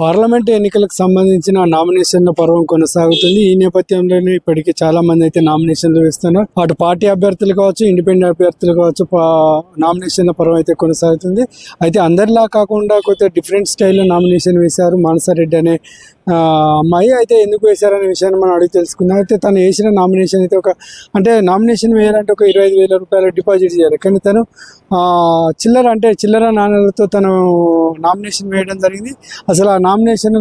Parliament ఎన్నికలకు సంబంధించిన నామినేషన్ల పర్వం కొనసాగుతుంది. ఈ నేపథ్యంలోనే ఇప్పటికీ చాలా మంది అయితే నామినేషన్లు వేస్తున్నారు. అటు పార్టీ అభ్యర్థులు కావచ్చు ఇండిపెండెంట్ అభ్యర్థులు కావచ్చు పా- నామినేషన్ల పర్వం అయితే కొనసాగుతుంది. అయితే అందరిలా కాకుండా కొద్దిగా డిఫరెంట్ స్టైల్లో నామినేషన్ వేశారు. మానసారెడ్డి అనే అమ్మాయి అయితే ఎందుకు వేశారనే విషయాన్ని మనం అడిగి తెలుసుకుందాం. అయితే తను వేసిన నామినేషన్ అయితే ఒక అంటే నామినేషన్ వేయాలంటే ఒక ఇరవై ఐదు వేల రూపాయలు డిపాజిట్ చేయాలి. కానీ తను చిల్లర అంటే చిల్లర నాణ్యాలతో తను నామినేషన్ వేయడం జరిగింది. అసలు ఆ నామినేషన్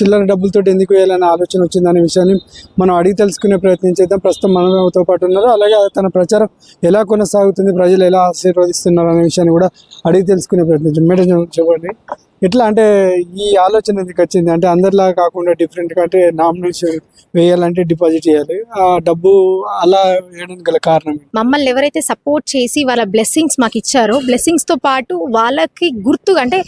చిల్లర డబ్బులతో ఎందుకు వేయాలనే ఆలోచన వచ్చిందనే విషయాన్ని మనం అడిగి తెలుసుకునే ప్రయత్నం చేద్దాం. ప్రస్తుతం మనతో పాటు ఉన్నారు. అలాగే తన ప్రచారం ఎలా కొనసాగుతుంది ప్రజలు ఎలా ఆశీర్వదిస్తున్నారు అనే విషయాన్ని కూడా అడిగి తెలుసుకునే ప్రయత్నించండి మేడం చెప్పండి. ఎట్లా అంటే ఈ ఆలోచన ఎందుకు వచ్చింది అంటే అందరిలా కాకుండా డిఫరెంట్గా అంటే నామినేషన్ వేయాలంటే డిపాజిట్ చేయాలి. ఆ డబ్బు అలా వేయడానికి గల కారణం మమ్మల్ని ఎవరైతే సపోర్ట్ చేసి వాళ్ళ బ్లెస్సింగ్స్ మాకు ఇచ్చారో బ్లెస్సింగ్స్తో పాటు వాళ్ళకి గుర్తుగా అంటే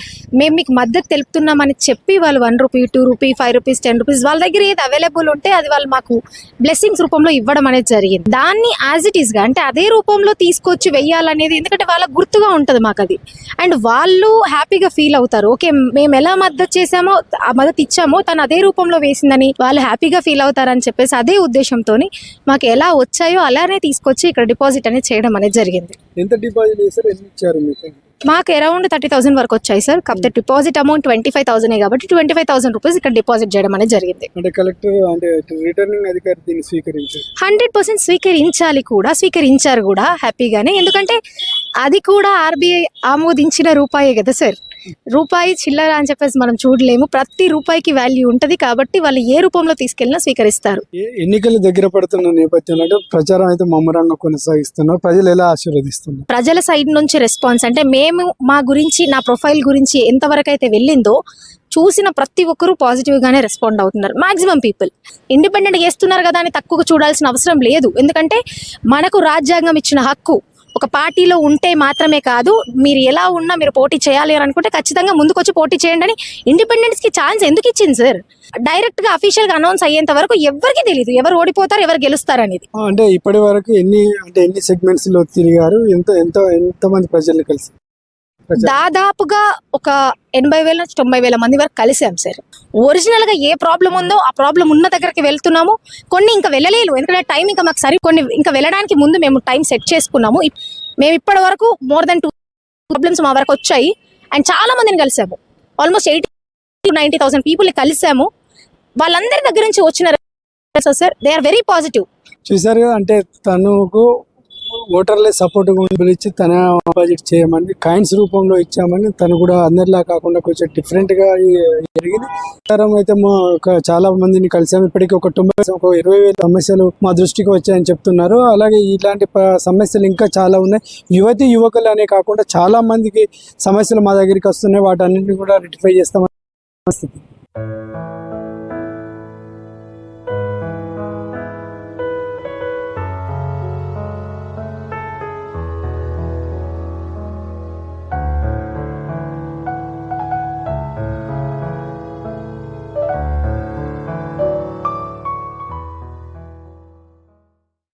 మేము మీకు మద్దతు తెలుపుతున్నామని చెప్పి వాళ్ళు one rupee two rupee five rupees ten rupees వాళ్ళ దగ్గర ఏది అవైలబుల్ ఉంటే అది వాళ్ళు మాకు బ్లెస్సింగ్స్ రూపంలో ఇవ్వడం అనేది జరిగింది. దాన్ని యాజ్ ఇట్ ఈస్గా అంటే అదే రూపంలో తీసుకొచ్చి వెయ్యాలనేది ఎందుకంటే వాళ్ళ గుర్తుగా ఉంటుంది మాకు అది అండ్ వాళ్ళు హ్యాపీగా ఫీల్ అవుతారు. ఓకే మేము ఎలా మద్దతు చేసామో ఆ మద్దతు ఇచ్చామో తను అదే రూపంలో వేసిందని వాళ్ళు హ్యాపీగా ఫీల్ అవుతారని చెప్పేసి అదే ఉద్దేశంతో మాకు ఎలా వచ్చాయో అలానే తీసుకొచ్చి ఇక్కడ డిపాజిట్ అనేది చేయడం అనేది జరిగింది. ఎంత డిపాజిట్ చేశారు? ఎన్ని ఇచ్చారు మీకు? మాకు అరౌండ్ థర్టీ థౌసండ్ వరకు వచ్చాయి సార్. కాకపోతే deposit amount twenty five thousand కాబట్టి ట్వంటీ ఫైవ్ థౌసండ్ రూపీస్ ఇక్కడ డిపాజిట్ చేయడం అనేది జరిగింది. అంటే కలెక్టర్ అంటే రిటర్నింగ్ అధికారి దీన్ని స్వీకరించారు. హండ్రెడ్ పర్సెంట్ స్వీకరించాలి కూడా స్వీకరించారు కూడా హ్యాపీగానే. ఎందుకంటే అది కూడా ఆర్బీఐ ఆమోదించిన రూపాయే కదా సార్. రూపాయి చిల్లర అని చెప్పేసి మనం చూడలేము. ప్రతి రూపాయికి వాల్యూ ఉంటుంది కాబట్టి వాళ్ళు ఏ రూపంలో తీసుకెళ్ళినా స్వీకరిస్తారు. ఎన్నికలు దగ్గర పడుతున్న నేపథ్యంలో ప్రచారం అయితే ముమ్మరంగా కొనసాగిస్తున్నారు. ప్రజలు ఎలా ఆశీర్వదిస్తున్నారు? ప్రజల సైడ్ నుంచి రెస్పాన్స్ అంటే మేము మా గురించి నా ప్రొఫైల్ గురించి ఎంతవరకు అయితే వెళ్ళిందో చూసిన ప్రతి ఒక్కరూ పాజిటివ్ గానే రెస్పాండ్ అవుతున్నారు. మాక్సిమం పీపుల్ ఇండిపెండెంట్ చేస్తున్నారు కదా అని తక్కువ చూడాల్సిన అవసరం లేదు. ఎందుకంటే మనకు రాజ్యాంగం ఇచ్చిన హక్కు ఒక పార్టీలో ఉంటే మాత్రమే కాదు మీరు ఎలా ఉన్నా మీరు పోటీ చేయాలి అని అనుకుంటే ఖచ్చితంగా ముందుకొచ్చి పోటీ చేయండి అని ఇండిపెండెన్స్కి ఛాన్స్ ఎందుకు ఇచ్చింది సార్ డైరెక్ట్గా అనౌన్స్ అయ్యేంత వరకు ఎవరికి తెలియదు ఎవరు ఓడిపోతారు ఎవరు గెలుస్తారు అనేది. అంటే ఇప్పటి వరకు ఎన్ని అంటే ఎన్ని సెగ్మెంట్స్లో తిరిగారు ఎంత ఎంత ఎంతమంది ప్రజల్ని కలిసి? దాదాపుగా ఒక ఎనభై వేల నుంచి తొంభై వేల మంది వరకు కలిసాం సార్. ఒరిజినల్గా ఏ ప్రాబ్లం ఉందో ఆ ప్రాబ్లం ఉన్న దగ్గరికి వెళ్తున్నాము. కొన్ని ఇంకా వెళ్ళలేదు. ఎందుకంటే టైం ఇంకా మాకు సరి కొన్ని ఇంకా వెళ్ళడానికి ముందు మేము టైం సెట్ చేసుకున్నాము. మేము ఇప్పటి వరకు మోర్ దెన్ టూ ప్రాబ్లమ్స్ మా వరకు వచ్చాయి. అండ్ చాలా మందిని కలిసాము. ఆల్మోస్ట్ ఎయిటీ నైన్టీ థౌసండ్ పీపుల్ని కలిసాము. వాళ్ళందరి దగ్గర నుంచి వచ్చిన sir they are very positive. చూసారు అంటే తనకు ఓటర్లే సపోర్ట్ పిలిచి తన డిపాజిట్ చేయమని కాయిన్స్ రూపంలో ఇచ్చామని తను కూడా అందరిలా కాకుండా కొంచెం డిఫరెంట్గా జరిగింది. ప్రకారం అయితే మా చాలా మందిని కలిసాము ఇప్పటికి ఒక తొంభై ఒక ఇరవై వేల సమస్యలు మా దృష్టికి వచ్చాయని చెప్తున్నారు. అలాగే ఇలాంటి సమస్యలు ఇంకా చాలా ఉన్నాయి. యువతి యువకులు అనే కాకుండా చాలా మందికి సమస్యలు మా దగ్గరికి వస్తున్నాయి. వాటన్నింటిని కూడా రెటిఫై చేస్తామని స్థితి